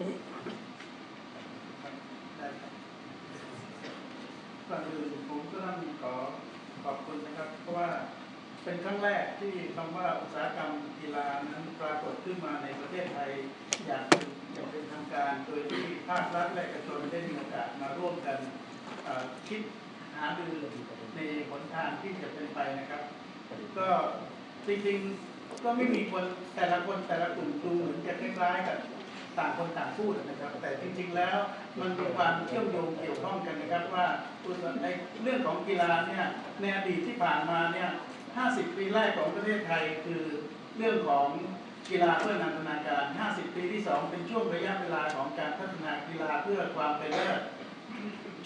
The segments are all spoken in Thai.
ได้ครับก่อนอื่นผมก็ต้องขอขอบคุณนะครับ เพราะว่าเป็นครั้งแรกที่คำว่าอุตสาหกรรมกีฬานั้นปรากฏขึ้นมาในประเทศไทยอย่างเป็นอย่างเป็นทางการโดยที่ภาครัฐและเอกชนได้มีโอกาสมาร่วมกันคิดหารือในหนทางที่จะเป็นไปนะครับ ก็จริงๆก็ไม่มีคนแต่ละคนแต่ละกลุ่มดูเหมือนจะคล้ายๆกับ ต่างคนต่างพูดนะครับ แต่จริงๆแล้วมันมีความเชื่อมโยงเกี่ยวข้องกันนะครับว่าในเรื่องของกีฬาเนี่ยในอดีตที่ผ่านมาเนี่ย 50 ปีแรกของประเทศไทยคือเรื่องของกีฬาเพื่อนันทนาการ 50 ปีที่ 2 เป็นช่วงระยะเวลาของการพัฒนากีฬาเพื่อความเป็นเลิศ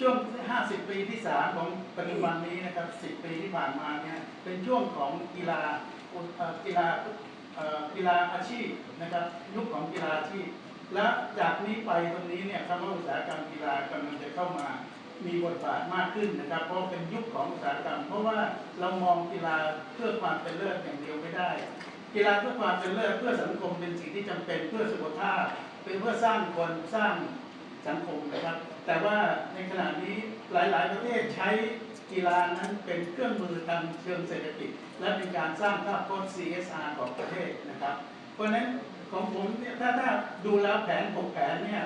ช่วง 50 ปีที่ 3 ของปัจจุบันนี้นะครับ 10 ปีที่ผ่านมาเนี่ยเป็นช่วงของกีฬากีฬากีฬาอาชีพนะครับ ยุคของกีฬาอาชีพ และจากนี้ไปตรงนี้เนี่ยคำว่าอุตสาหกรรมกีฬากำลังจะเข้ามามีบทบาทมากขึ้นนะครับ เพราะเป็นยุคของอุตสาหกรรม เพราะว่าเรามองกีฬาเพื่อความเป็นเลิศอย่างเดียวไม่ได้ กีฬาเพื่อความเป็นเลิศเพื่อสังคมเป็นสิ่งที่จำเป็นเพื่อสุขภาพ เป็นเพื่อสร้างคนสร้างสังคมนะครับ แต่ว่าในขณะนี้หลาย ๆ ประเทศใช้กีฬานั้นเป็นเครื่องมือทางเชิงเศรษฐกิจ และเป็นการสร้างภาพพจน์ CSR ของประเทศนะครับ เพราะฉะนั้น ของผมเนี่ยถ้าถ้าดูแล้วแผนหกแผนเนี่ย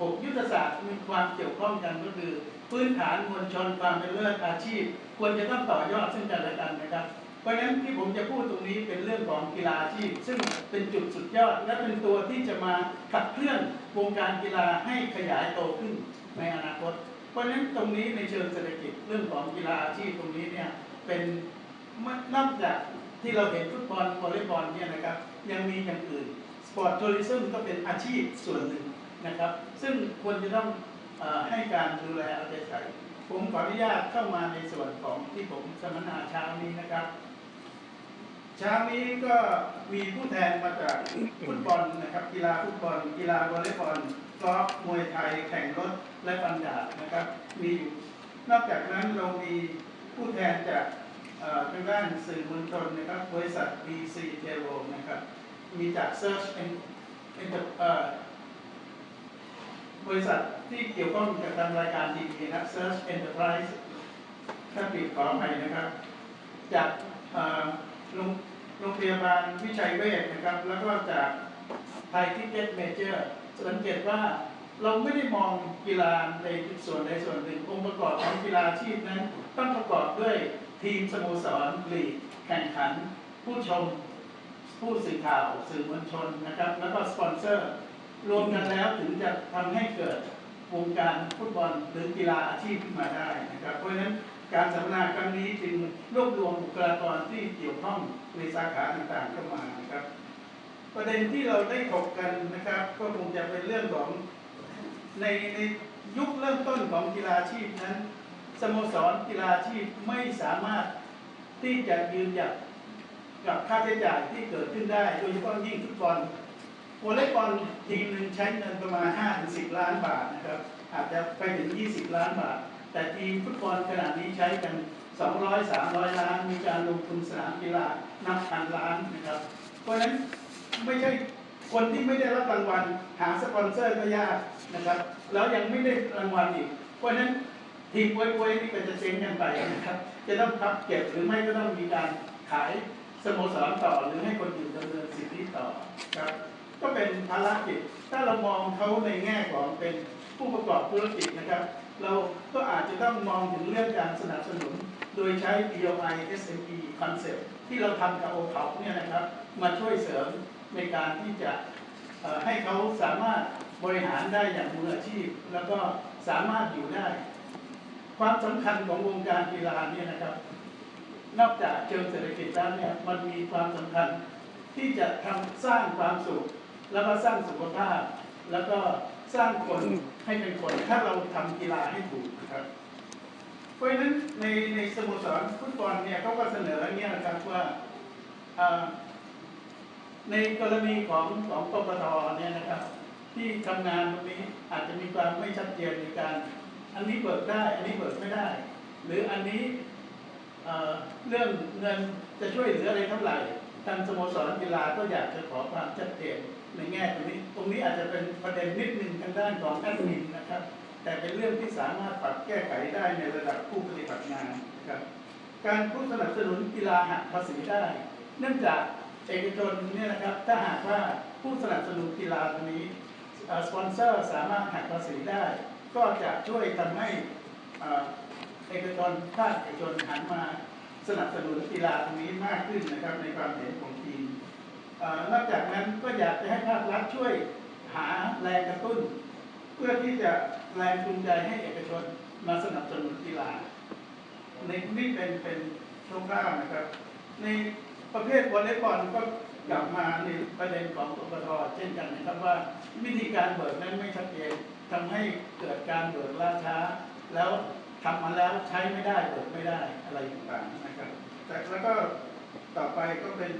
หกยุทธศาสตร์มีความเกี่ยวข้องกันก็คือ พื้นฐานมวลชนความเป็นเลิศอาชีพ ควรจะต้องต่อยอดซึ่งกันและกันนะครับ เพราะฉะนั้นที่ผมจะพูดตรงนี้เป็นเรื่องของกีฬาอาชีพ ซึ่งเป็นจุดสุดยอด และเป็นตัวที่จะมาขับเคลื่อนวงการกีฬาให้ขยายโตขึ้นในอนาคต เพราะฉะนั้นตรงนี้ในเชิงเศรษฐกิจเรื่องของกีฬาอาชีพตรงนี้เนี่ยเป็นนอกจาก ที่เราเห็นฟุตบอลวอลเลย์บอลเนี่ยนะครับยังมีอย่างอื่นสปอร์ตทัวริซึมก็เป็นอาชีพส่วนหนึ่งนะครับ ซึ่งควรจะต้องอให้การดูแลเอาใจใส่ผมขออนุญาตเข้ามาในส่วนของที่ผมสัมมนาเช้านี้นะครับเช้านี้ก็มีผู้แทนมาจากฟุตบอลนะครับ กีฬาฟุตบอล กีฬาวอลเลย์บอลกอล์ฟมวยไทย แข่งรถและฟันดาบนะครับ มีอยู่นอกจากนั้นเรามีผู้แทนจาก ทางด้านสื่อมวลชนนะครับบริษัท BC t e r o นะครับมีจาก Search and Enter เบริษัทที่เกี่ยวข้องกับทางรายการทีวีนะ Search Enterprise ถ้าผิดขออภัยนะครับ จากโรงงพยาบาลวิชัยเวชนะครับ แล้วก็จากไทยทิเก็ตเมเจอร์สังเกตว่าเราไม่ได้มองกีฬาในส่วนใดส่วนหนึ่งองค์ประกอบของกีฬาอาชีพนั้นต้องประกอบด้วย ทีมสโมสรลีกแข่งขัน ผู้ชม ผู้สื่อข่าวสื่อมวลชนนะครับ แล้วก็สปอนเซอร์ รวมกันแล้วถึงจะทำให้เกิดวงการฟุตบอลหรือกีฬาอาชีพขึ้นมาได้นะครับ เพราะฉะนั้นการสัมมนาครั้งนี้จึงรวบรวมบุคลากรที่เกี่ยวข้องในสาขาต่างๆเข้ามานะครับ ประเด็นที่เราได้ถกกันนะครับ ก็คงจะเป็นเรื่องของในในยุคเริ่มต้นของกีฬาอาชีพนั้น สโมสรกีฬาอาชีพไม่สามารถที่จะยืนหยัดกับค่าใช้จ่ายที่เกิดขึ้นได้ โดยเฉพาะยิ่งฟุตบอลวอลเลย์บอลทีมหนึ่งใช้เงินประมาณ 5-10 ล้านบาทนะครับ อาจจะไปถึง 20 ล้านบาท แต่ทีมฟุตบอลขนาดนี้ใช้กัน 200 300 ล้าน มีการลงทุนสนามกีฬานับพันล้านนะครับ เพราะฉะนั้นไม่ใช่คนที่ไม่ได้รับรางวัลหาสปอนเซอร์ก็ยากนะครับ แล้วยังไม่ได้รางวัลอีก เพราะฉะนั้น ทีมป่วยๆนี่ก็จะเจ๊งกันไปนะครับ จะต้องพับเก็บหรือไม่ก็ต้องมีการขายสโมสรต่อหรือให้คนอื่นดำเนินสิทธิต่อครับ ก็เป็นภารกิจ ถ้าเรามองเขาในแง่ของเป็นผู้ประกอบธุรกิจนะครับ เราก็อาจจะต้องมองถึงเรื่องการสนับสนุน โดยใช้ BOI SME concept ที่เราทำกับ o p o p เนี่ยนะครับ มาช่วยเสริมในการที่จะให้เขาสามารถบริหารได้อย่างมืออาชีพ แล้วก็สามารถอยู่ได้ ความสำคัญของวงการกีฬาเนี่ยนะครับ นอกจากเชิงเศรษฐกิจแล้วเนี่ยมันมีความสำคัญที่จะทำสร้างความสุข แล้วก็สร้างสุขภาพ แล้วก็สร้างคนให้เป็นคน ถ้าเราทำกีฬาให้ถูกนะครับ เพราะฉะนั้นในในสโมสรฟุตบอลเนี่ยเขาก็เสนออย่างเงี้ยนะครับว่าในกรณีของของปปทเนี่ยนะครับ ที่ทำงานตรงนี้อาจจะมีความไม่ชัดเจนในการ อันนี้เบิกได้ อันนี้เบิกไม่ได้ หรืออันนี้เเรื่องเงินจะช่วยเหลืออะไรเท่าไหร่ทางสโมสรกีฬาก็อยากจะขอความชัดเจนในแง่ตรงนี้โอรงนี้อาจจะเป็นประเด็นนิดนึงทางด้านของแอดมินนะครับ แต่เป็นเรื่องที่สามารถปรับแก้ไขได้ในระดับผู้ปฏิบัติงานครับ การผู้สนับสนุนกีฬาหักภาษีได้ เนื่องจากเอกชนเนี่ยนะครับถ้าหากว่าผู้สนับสนุนกีฬาตรงนี้สปอนเซอร์สามารถหักภาษีได้ ก็จะช่วยทำให้เอกชนภาคเอกชนหันมาสนับสนุนกีฬาตรงนี้มากขึ้นนะครับในความเห็นของทีมนอกจากนั้นก็อยากจะให้ภาครัฐช่วยหาแรงกระตุ้น เพื่อที่จะแรงจูงใจให้เอกชนมาสนับสนุนกีฬาในนี่เป็นเป็นช่วงข้าวนะครับ ในประเภทวอลเลย์บอลก็กลับมาในประเด็นของกกทเช่นกันนะครับว่าวิธีการเบิกนั้นไม่ชัดเจน ทำให้เกิดการเบิกล่าช้า แล้วทำมาแล้วใช้ไม่ได้เบิกไม่ได้อะไรต่างๆนะครับแต่แล้วก็ต่อไปก็เป็น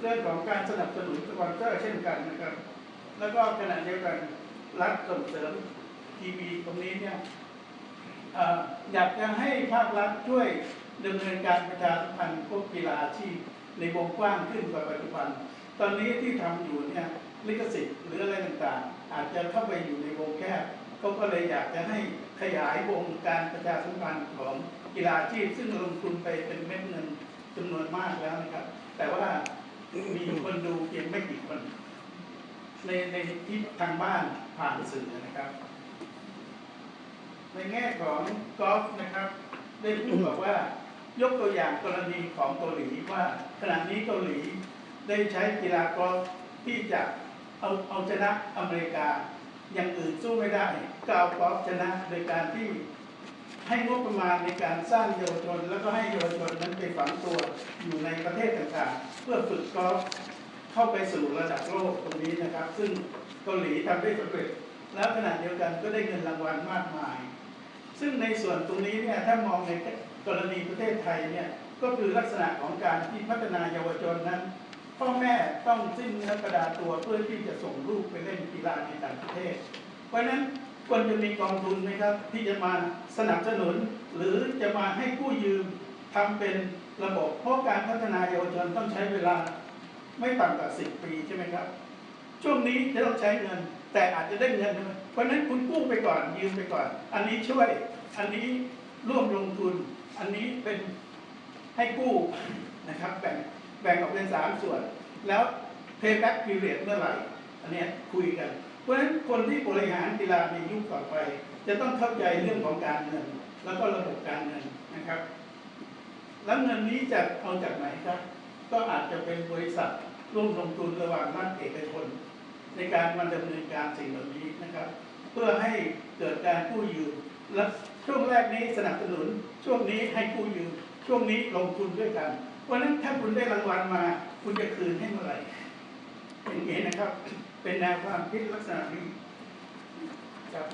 เรื่องของการสนับสนุนสปอนเซอร์เช่นกันนะครับ แล้วก็ขณะเดียวกันรัฐส่งเสริมทีวีตรงนี้เนี่ยอออยากจะให้ภาครัฐช่วยดำเนินการประชาสัมพันธ์พวกกีฬาอาชีพในวงกว้างขึ้นกว่าปัจจุบัน ตอนนี้ที่ทำอยู่เนี่ย ลิขสิทธิ์หรืออะไรต่างๆ อาจจะเข้าไปอยู่ในวงแคบเขาก็เลยอยากจะให้ขยายวงการประชาสัมพันธ์ของกีฬาชีพ ซึ่งลงทุนไปเป็นเม็ดเงินจำนวนมากแล้วนะครับ แต่ว่ามีคนดูเพียงไม่กี่คน ในในที่ทางบ้านผ่านสื่อนะครับ ในแง่ของกอล์ฟนะครับ ได้พูดบอกว่ายกตัวอย่างกรณีของเกาหลีว่าขณะนี้เกาหลีได้ใช้กีฬากอล์ฟที่จะ เอาเอาชนะอเมริกา อย่างอื่นสู้ไม่ได้ก็เอากอฟชนะโดยการที่ให้งบประมาณในการสร้างเยาวชน แล้วก็ให้เยาวชนนั้นไปฝังตัวอยู่ในประเทศต่างๆ เพื่อฝึกกอล์ฟเข้าไปสู่ระดับโลกตรงนี้นะครับ ซึ่งเกาหลีทำได้สำเร็จแล้วขณะเดียวกันก็ได้เงินรางวัลมากมาย ซึ่งในส่วนตรงนี้เนี่ยถ้ามองในกรณีประเทศไทยเนี่ยก็คือลักษณะของการที่พัฒนาเยาวชนนั้น พ่อแม่ต้องสิ้นเนื้อประดาตัวเพื่อที่จะส่งลูกไปเล่นกีฬาในต่างประเทศ เพราะฉะนั้นควรจะมีกองทุนไหมครับ ที่จะมาสนับสนุน หรือจะมาให้กู้ยืมทำเป็นระบบเพราะการพัฒนาเยาวชนต้องใช้เวลาไม่ต่ำกว่าสิบปีใช่ไหมครับ ช่วงนี้จะต้องใช้เงิน แต่อาจจะได้เงินด้วยเพราะฉะนั้นคุณกู้ไปก่อนยืมไปก่อน อันนี้ช่วยอันนี้ร่วมลงทุน อันนี้เป็นให้กู้นะครับแบ่ง แบ่งออกเป็นสามส่วน แล้ว payback period เมื่อไหร่ อันนี้คุยกัน เพราะฉะนั้นคนที่บริหารกีฬาในยุคต่อไป จะต้องเข้าใจเรื่องของการเงิน แล้วก็ระบบการเงินนะครับ แล้วเงินนี้จะเอาจากไหนครับ ก็อาจจะเป็นบริษัทร่วมลงทุนระหว่างรัฐเอกชน ในการมาดำเนินการสิ่งเหล่านี้นะครับ เพื่อให้เกิดการกู้ยืมและช่วงแรกนี้สนับสนุนช่วงนี้ให้กู้ยืมช่วงนี้ลงทุนด้วยกัน เพราะฉะนั้นถ้าคุณได้รางวัลมา คุณจะคืนให้เมื่อไหร่อย่างนี้นะครับ เป็นแนวความคิดลักษณะนี้ครับ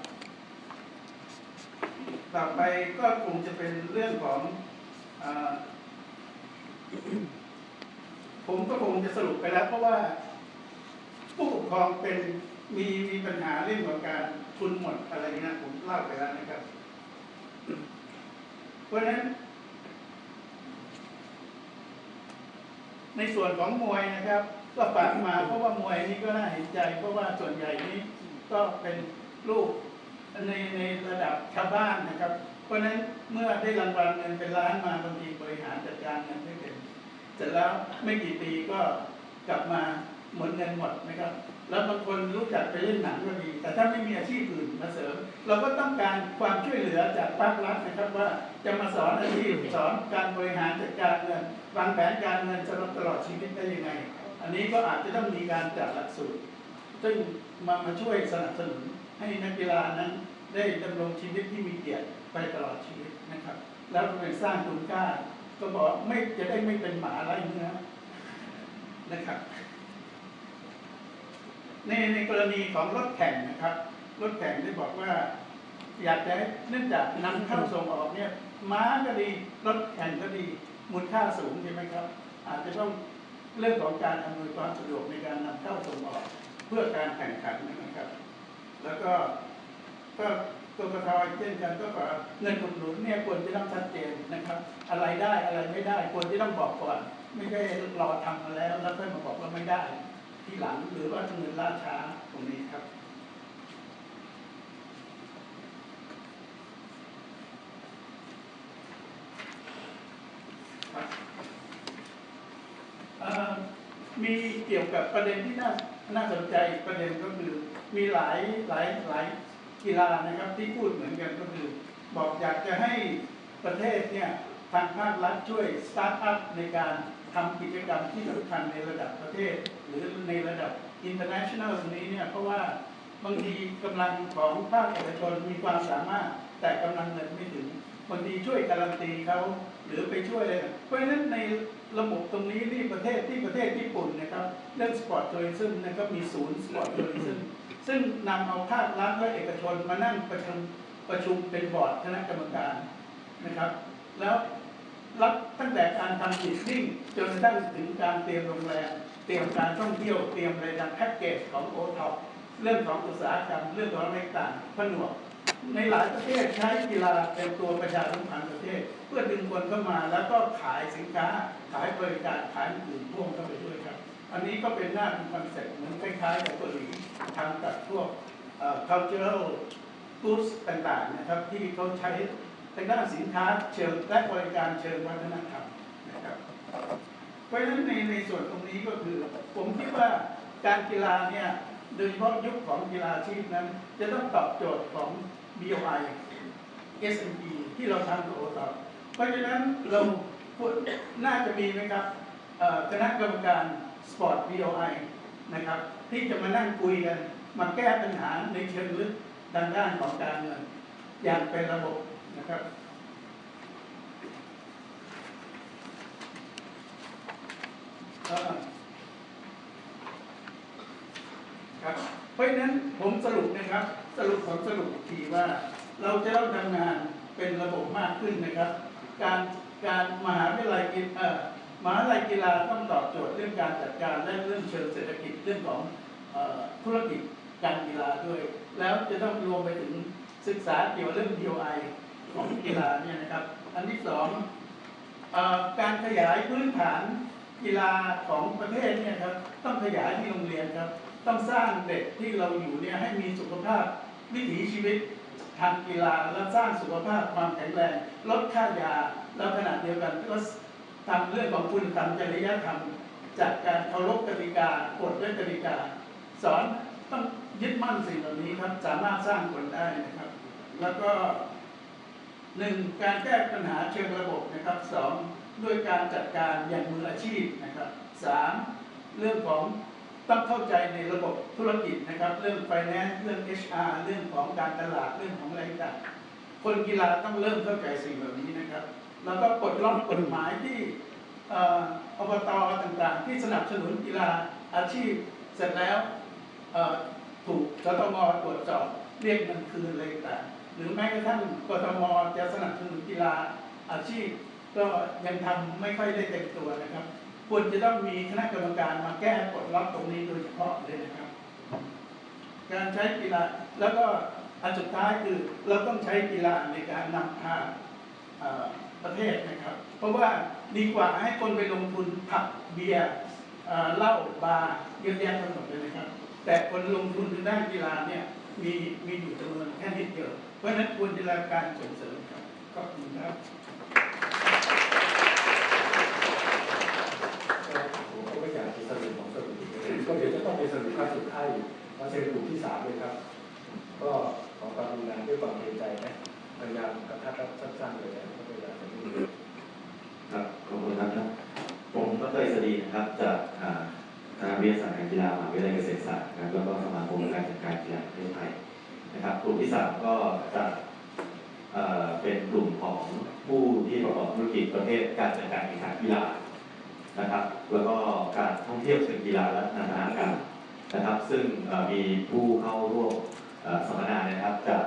ต่อไปก็คงจะเป็นเรื่องของอผมก็คงจะสรุปไปแล้ว เพราะว่า ผู้ปกครองเป็นมีมีปัญหาเรื่องของการทุนหมดอะไรเงี้ยผมเล่าไปแล้วนะครับ เพราะฉะนั้น ในส่วนของมวยนะครับ ก็ฝากมาเพราะว่ามวยนี่ก็น่าเห็นใจ เพราะว่าส่วนใหญ่นี้ก็เป็นลูกในในระดับชาวบ้านนะครับ เพราะฉะนั้นเมื่อได้รางวัลเงินเป็นล้านมาบางทีบริหารจัดการเงินไม่เป็นเสร็จแล้วไม่กี่ปีก็กลับมาหมดเงินหมดนะครับ แล้วบางคนรู้จักไปเล่นหนังก็ดี แต่ถ้าไม่มีอาชีพอื่นมาเสริม เราก็ต้องการความช่วยเหลือจากภาครัฐนะครับว่าจะมาสอนอาชีพสอนการบริหารจัดการเงินวางแผนการเงินสำหรับตลอดชีวิตได้ยังไง อันนี้ก็อาจจะต้องมีการจัดหลักสูตร ซึ่งมามาช่วยสนับสนุนให้นักกีฬานั้น ได้ดำรงชีวิตที่มีเกียรติไปตลอดชีวิตนะครับ แล้วก็เป็นสร้างคุณค่าก็บอกไม่จะได้ไม่เป็นหมาไร้เนื้อนะครับ ในในกรณีของรถแข่งนะครับ รถแข่งได้บอกว่า อยากจะเนื่องจากนำเข้าส่งออกเนี่ยม้าก็ดีรถแข่งก็ดีมูลค่าสูงใช่ไหมครับ อาจจะต้องเรื่องของการอำนวยความสะดวกในการนำเข้าส่งออก เพื่อการแข่งขันนะครับ แล้วก็ก็กกตเช่นกันก็บอกว่าเงินอุดหนุนเนี่ยควรจะต้องชัดเจนนะครับ อะไรได้อะไรไม่ได้ควรจะต้องบอกก่อน ไม่ใช่รอทำมาแล้วแล้วค่อยมาบอกว่าไม่ได้ ที่หลังหรือว่าจำนวนล่าช้าตรงนี้ครับ มีเกี่ยวกับประเด็นที่น่าน่าสนใจประเด็นก็คือ มีหลายหลายหลายกีฬานะครับที่พูดเหมือนกันก็คือ บอกอยากจะให้ประเทศเนี่ยทางภาครัฐช่วยสตาร์ทอัพในการ ทำกิจกรรมที่สำคัญในระดับประเทศ หรือในระดับ international ตรงนี้เนี่ยเพราะว่าบางทีกำลังของภาคเอกชนมีความสามารถ แต่กำลังเงินไม่ถึงบางทีช่วยการันตีเขาหรือไปช่วยอะไรเพราะฉะนั้นในระบบตรงนี้นี่ประเทศที่ประเทศญี่ปุ่นนะครับเรื่องสปอร์ตทัวริซึมนะก็มีศูนย์สปอร์ตทัวริซึมซึ่งนำเอาภาครัฐและเอกชนมานั่งประชุมประชุมเป็นบอร์ดคณะกรรมการนะครับ แล้ว รับตั้งแต่การทำจิตนิ่งจนกระทั่งถึงการเตรียมโรงแรมเตรียมการท่องเที่ยวเตรียมอะไรต่างแพ็กเกจของโอท็อปเรื่องของอุตสาหกรรมเรื่องของอะไรต่างผนวกในหลายประเทศใช้กีฬาเป็นตัวประชาสัมพันธ์ประเทศ เพื่อดึงคนเข้ามาแล้วก็ขายสินค้า ขายบริการขายอื่นพ่วงเข้าไปด้วยครับ อันนี้ก็เป็นหน้าเป็นคอนเซ็ปต์เหมือนคล้ายๆกับเกาหลีทำกับพวก cultural goods ต่างๆนะครับที่เขาใช้ ทางด้านสินค้าเชิงและบริการเชิงวัฒนธรรมนะครับเพราะฉะนั้นในในส่วนตรงนี้ก็คือ ผมคิดว่าการกีฬาเนี่ยโดยเฉพาะยุคของกีฬาชีพนั้น จะต้องตอบโจทย์ของ BOI SME ที่เราทำกับโอตอเพราะฉะนั้นเราน่าจะมีไหมครับคณะกรรมการสปอร์ต BOI นะครับที่จะมานั่งคุยกัน มาแก้ปัญหาในเชิงลึกทางด้านของการเงินอย่างเป็นระบบ นะครับครับ เพราะฉะนั้นผมสรุปนะครับ สรุปผมสรุปทีว่า เราจะต้องทำงานเป็นระบบมากขึ้นนะครับ การการมหาวิทยาลัยกีเอ่อมหาวิทยาลัยกีฬาต้องตอบโจทย์เรื่องการจัดการและเรื่องเชิงเศรษฐกิจเรื่องของอธุรกิจการกีฬาด้วย แล้วจะต้องรวมไปถึงศึกษาเกี่ยวเรื่อง DOI ของกีฬาเนี่ยนะครับ อันที่สองเอ่อการขยายพื้นฐานกีฬาของประเทศเนี่ยครับต้องขยายที่โรงเรียนครับ ต้องสร้างเด็กที่เราอยู่เนี่ยให้มีสุขภาพวิถีชีวิตทางกีฬาและสร้างสุขภาพความแข็งแรง ลดค่ายาแล้วขณะเดียวกันก็ทำเรื่องของคุณธรรมจริยธรรม จากการเคารพกติกากฎและกติกา สอนต้องยึดมั่นสิ่งเหล่านี้ครับ สามารถสร้างคนได้นะครับ แล้วก็ หนึ่งการแก้ปัญหาเชิงระบบนะครับสองด้วยการจัดการอย่างมืออาชีพนะครับสามเรื่องของต้องเข้าใจในระบบธุรกิจนะครับ เรื่อง finance เรื่อง HR เรื่องของการตลาดเรื่องของอะไรต่างคนกีฬาต้องเริ่มเข้าใจสิ่งเหล่านี้นะครับ แล้วก็ปลดล็อกกฎหมายที่อ่อบตต่างๆ ที่สนับสนุนกีฬาอาชีพเสร็จแล้วเอ่อถูกกทมตรวจสอบเรียกเงินคืนอะไรต่าง หรือแม้กระทั่งกทมจะสนับสนุนกีฬาอาชีพ ก็ยังทำไม่ค่อยได้เต็มตัวนะครับ ควรจะต้องมีคณะกรรมการมาแก้กฎล็อกตรงนี้โดยเฉพาะเลยนะครับ การใช้กีฬาแล้วก็อันสุดท้ายคือเราต้องใช้กีฬาในการนำพาประเทศนะครับ เพราะว่าดีกว่าให้คนไปลงทุนผับเบียร์เหล้าบาร์เยอะแยะทั้งหมดเลยนะครับ แต่คนลงทุนทางด้านกีฬาเนี่ยมีมีอยู่จำนวนแค่นิดเดียว ราะฉะนั้นควรจะได้รับการส่งเสริมครับขอบคุณครับผมก็ไม่อยากจะสรุปของสรุปอีกเลยก็เดี๋ยวจะต้องไปสรุปครั้งสุดท้ายอยู่มาเชิญกลุ่มที่สามเลยครับ ก็ขอความรุนแรงด้วยความเกรงใจนะพยายามกระทัดรัดสั้นๆเลยนะเพราะเวลาจะไม่เยอะครับขอบคุณครับท่านผมก็เคยสดีนะครับจากอ่าคณะวิทยาศาสตร์การกีฬามหาวิทยาลัยเกษตรศาสตร์นะครับแล้วก็สมาคมการจัดการกีฬาแห่งประเทศไทย นะครับกลุ่มที่สามก็จะเป็นกลุ่มของผู้ที่ประกอบธุรกิจประเภทการจัดการแข่งขันกีฬานะครับ แล้วก็การท่องเที่ยวเชิงกีฬาและนานาการนะครับ ซึ่งมีผู้เข้าร่วมสัมมนานะครับจาก